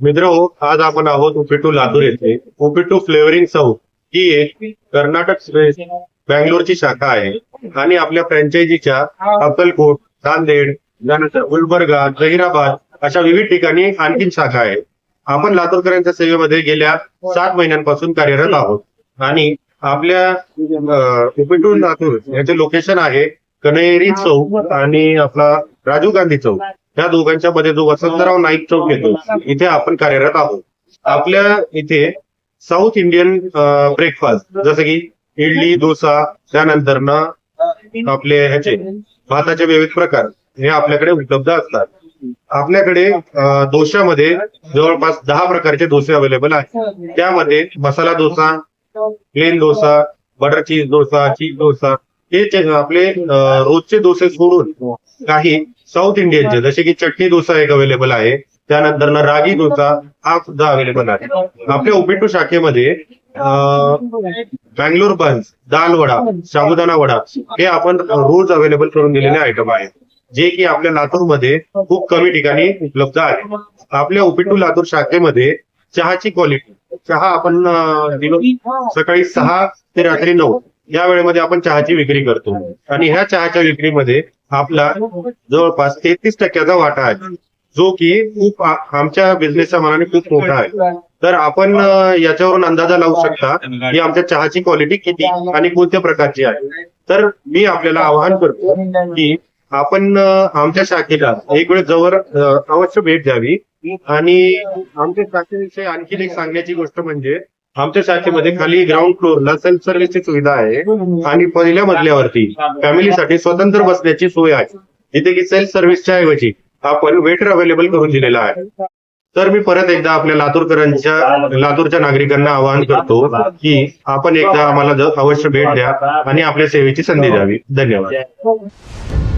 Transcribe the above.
मित्र हो आज आपण आहोत उपिटू लातूर येथे. उपिटू फ्लेवरिंग चौक ही एक कर्नाटक बँगलोरची शाखा आहे. आणि आपल्या फ्रँचायझीच्या अक्कलकोट नांदेड त्यानंतर गुलबर्गा जहिराबाद अशा विविध ठिकाणी आणखीन शाखा आहे आपण लातूरकरांच्या सेवेमध्ये गेल्या सात महिन्यांपासून कार्यरत आहोत. आणि आपल्या उपिटू लातूर याचे लोकेशन आहे कन्हेरी चौक आणि आपला राजीव गांधी चौक. या दोघांच्या मध्ये जो वसंतराव नाईक चौक येतो इथे आपण कार्यरत आहोत. आपल्या इथे साऊथ इंडियन ब्रेकफास्ट जसं की इडली डोसा त्यानंतर ना आपले ह्याचे भाताचे विविध प्रकार हे आपल्याकडे उपलब्ध असतात. आपल्याकडे डोशामध्ये जवळपास दहा प्रकारचे डोसे अवेलेबल आहेत. त्यामध्ये masala dosa plain dosa butter cheese dosa cheese dosa हे आपले रोजचे डोसे सोडून काही साऊथ इंडियनचे जसे की चटणी डोसा एक अवेलेबल आहे. त्यानंतर ना रागी डोसा हा सुद्धा अवेलेबल आहे. आपल्या उपिटू शाखेमध्ये बँगलोर बन्स दाल वडा साबुदाणा वडा हे आपण रोज अवेलेबल करून दिलेले आयटम आहेत जे की आपल्या लातूरमध्ये खूप कमी ठिकाणी उपलब्ध आहे. आपल्या उपिटू लातूर शाखेमध्ये चहाची क्वालिटी चहा आपण सकाळी सहा ते रात्री नऊ. या वेळेमध्ये आपण चहाची विक्री करतो. आणि ह्या चहाच्या विक्रीमध्ये आपला जवळपास तेहतीस टक्क्याचा वाटा आहे. जो की खूप आमच्या बिझनेसच्या मनाने खूप मोठा आहे. तर आपण याच्यावरून अंदाजा लावू शकता की आमच्या चहाची क्वालिटी किती आणि कोणत्या प्रकारची आहे. तर मी आपल्याला आवाहन करतो की आपण आमच्या शाखेला एक वेळ जवळ अवश्य भेट द्यावी. आणि आमच्या शाखेविषयी आणखी एक सांगण्याची गोष्ट म्हणजे आमच्या शाखेमध्ये खाली ग्राउंड फ्लोअरला सेल्फ सर्व्हिसची सुविधा आहे आणि पहिल्या मजल्यावरती फॅमिलीसाठी स्वतंत्र बसण्याची सोय आहे. जिथे की सेल्फ सर्व्हिसच्या ऐवजी आपण वेटर अवेलेबल करून दिलेला आहे. तर मी परत एकदा आपल्या लातूरकरांच्या लातूरच्या नागरिकांना आवाहन करतो की आपण एकदा आम्हाला अवश्य भेट द्या आणि आपल्या सेवेची संधी द्यावी. धन्यवाद.